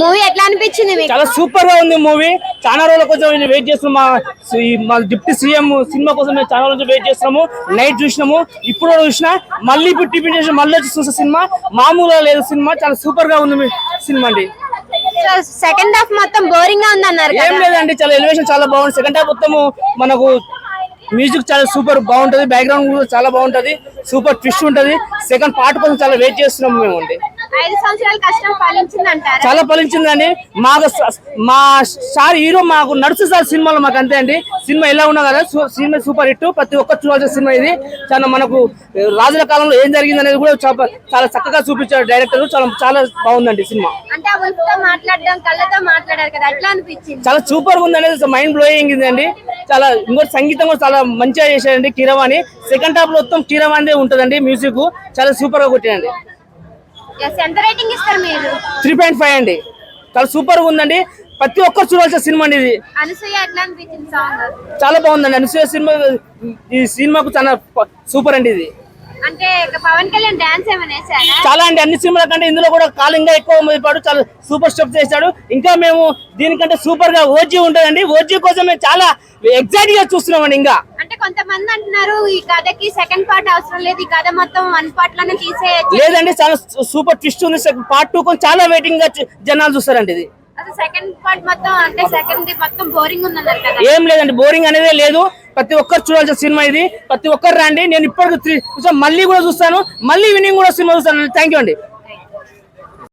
Movie ఎట్లా అనిపించింది మీకు? చాలా సూపర్గా ఉంది మూవీ. చాలా రోజుల కోసం వెయిట్ చేస్తున్నాం. మా మా డిప్యూటీ సీఎం సినిమా కోసం మేము చాలా రోజులు వెయిట్ చేస్తున్నాము. నైట్ చూసినాము. ఇప్పుడు చూసినా మళ్ళీ ఇప్పుడు టిఫిన్ చేసిన మళ్ళీ వచ్చి చూసే సినిమా మామూలుగా లేదు సినిమా. చాలా సూపర్గా ఉంది మీ సినిమా అండి. సెకండ్ హాఫ్ మొత్తం బోరింగ్గా ఉంది అన్నారు ఏం లేదండి చాలా ఎలివేషన్ చాలా బాగుంది. సెకండ్ హాఫ్ మొత్తము మనకు మ్యూజిక్ చాలా సూపర్ బాగుంటది. బ్యాక్గ్రౌండ్ కూడా చాలా బాగుంటది. సూపర్ ట్విస్ట్ ఉంటది. సెకండ్ పార్ట్ కోసం చాలా వెయిట్ చేస్తున్నాము మేము అండి. ఐదు సంవత్సరాల కష్టం చాలా ఫలించిందండి మాకు మా సార్ హీరో మాకు నడుచు సార్ సినిమాలో మాకు అంతే అండి. సినిమా ఎలా ఉన్నా కదా సు- సినిమా సూపర్ హిట్. ప్రతి ఒక్కరు చూడాల్సిన సినిమా ఇది. చాలా మనకు రాజుల కాలంలో ఏం జరిగింది అనేది కూడా చాలా చక్కగా చూపించారు డైరెక్టర్. చాలా చాలా బాగుందండి సినిమా. అంటే ఆ ఉల్ఫ్తో మాట్లాడడం కళ్ళతో మాట్లాడారు కదా ఎట్లా అనిపించింది. చాలా సూపర్గా ఉందండి మైండ్ బ్లోయింగ్ అండి. చాలా ఇంకోటి సంగీతం కూడా చాలా మంచిగా చేశారండి కీరవాణి. సెకండ్ హాఫ్లో మొత్తం కీరవాణి ఉంటదండి మ్యూజిక్ చాలా సూపర్గా కొట్టారండి త్రీ పాయింట్ ఫైవ్ అండి. చాలా సూపర్గా ఉందండి. ప్రతి ఒక్కరు చూడాల్సిన సినిమా అండి ఇది. చాలా బాగుందండి. అనసూయ సినిమా ఈ సినిమాకు చాలా సూపర్ అండి ఇది. అంటే ఇక పవన్ కళ్యాణ్ డాన్స్ ఏమైనా వేసారా? చాలా అండి. అన్ని సినిమాల కంటే ఇందులో కూడా కాలు ఇంకా ఎక్కువ పాడు చాలా సూపర్ స్టెప్ చేశాడు. ఇంకా మేము దీనికంటే సూపర్గా ఓజీ ఉంటుందండి. ఓజీ కోసం మేము చాలా ఎగ్జైట్గా చూస్తున్నామండి ఇంకా. కొంతమంది అంటున్నారు ఈ కథకి సెకండ్ పార్ట్ అవసరం లేదు ఈ కథ మొత్తం వన్ పార్ట్లోనే తీసేయచ్చు. లేదండి చాలా సూపర్ ట్విస్ట్ ఉంది. పార్ట్ టూ కోసం చాలా వెయిటింగ్గా జనాలు చూస్తారండి ఇది. అసలు సెకండ్ పార్ట్ మొత్తం అంటే సెకండ్ మొత్తం బోరింగ్ ఉందన్నారు కదా. ఏం లేదండి బోరింగ్ అనేదే లేదు. ప్రతి ఒక్కరు చూడాల్సిన సినిమా ఇది. ప్రతి ఒక్కరు రండి. నేను ఇప్పటికి మళ్ళీ కూడా చూస్తాను. మళ్ళీ వినింగ్ కూడా సినిమా చూస్తాను. థ్యాంక్ యూ అండి.